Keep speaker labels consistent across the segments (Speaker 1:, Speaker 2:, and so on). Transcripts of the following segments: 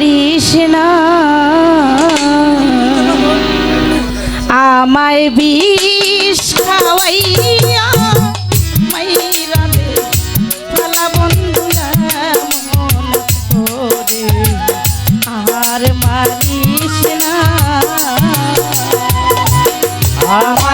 Speaker 1: পারিস না। আমায় বিষ খাওয়াইয়া আর মারিস না। আমার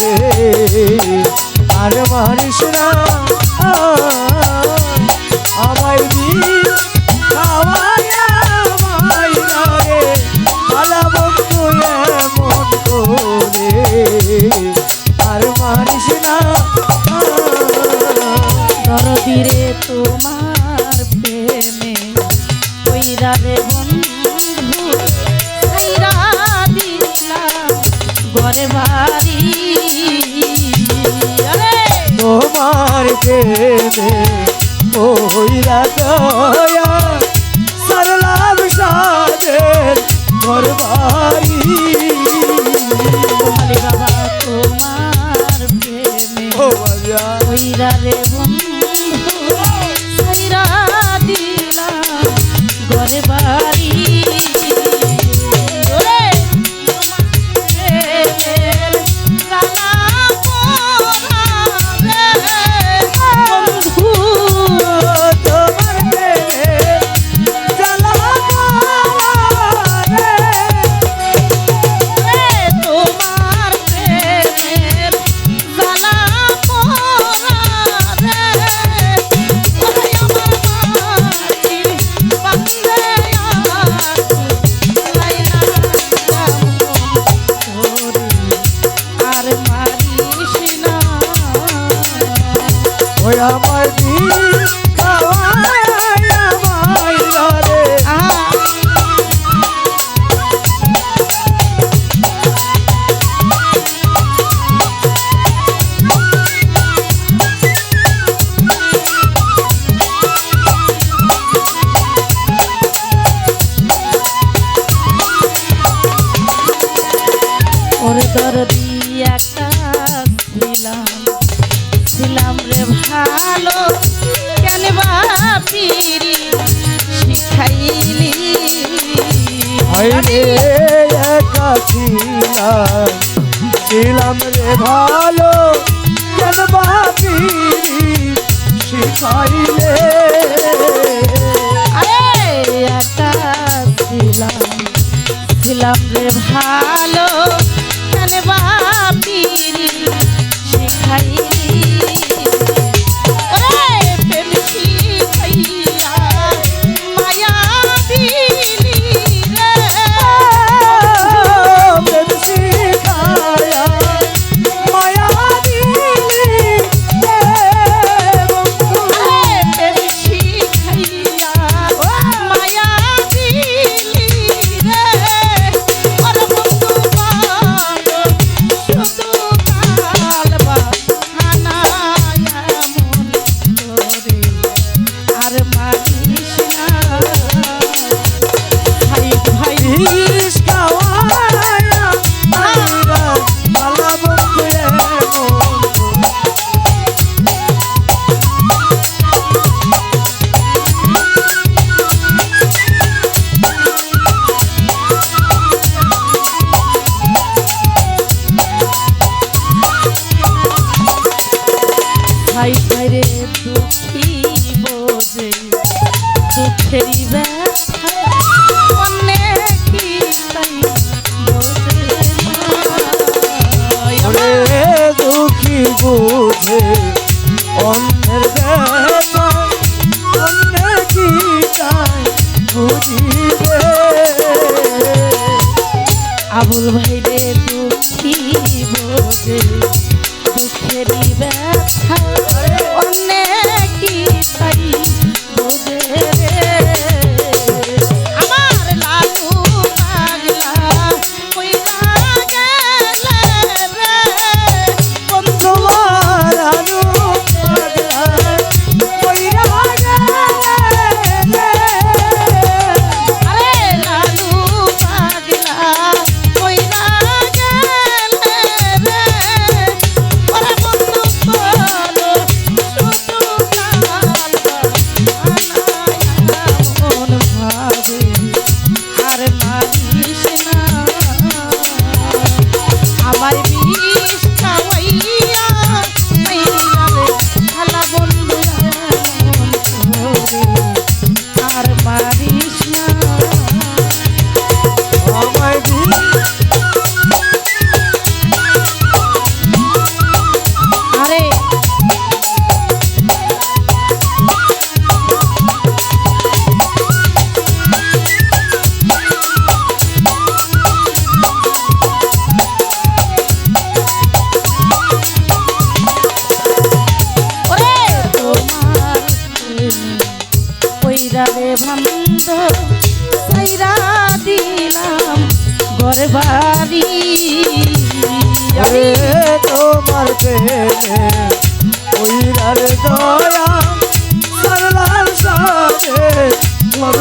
Speaker 1: রে আর মারিস না। প্রেমে
Speaker 2: ওই
Speaker 1: রাত ছিলাম ছিলাম রে ভালো কেন বা পিরি
Speaker 2: শিখাইলি? একা ছিলাম। ছিলাম শিখাইলে?
Speaker 1: ছিলাম ছিলাম রে ভালো চোখেরই ব্যথা
Speaker 2: দুঃখী
Speaker 1: গো। আমার
Speaker 2: বাড়ি
Speaker 1: আরে তোমার
Speaker 2: প্রেমে দয়া
Speaker 1: সরলার সাথে মোর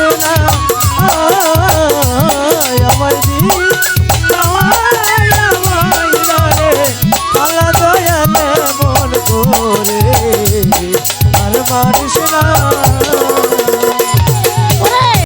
Speaker 1: না।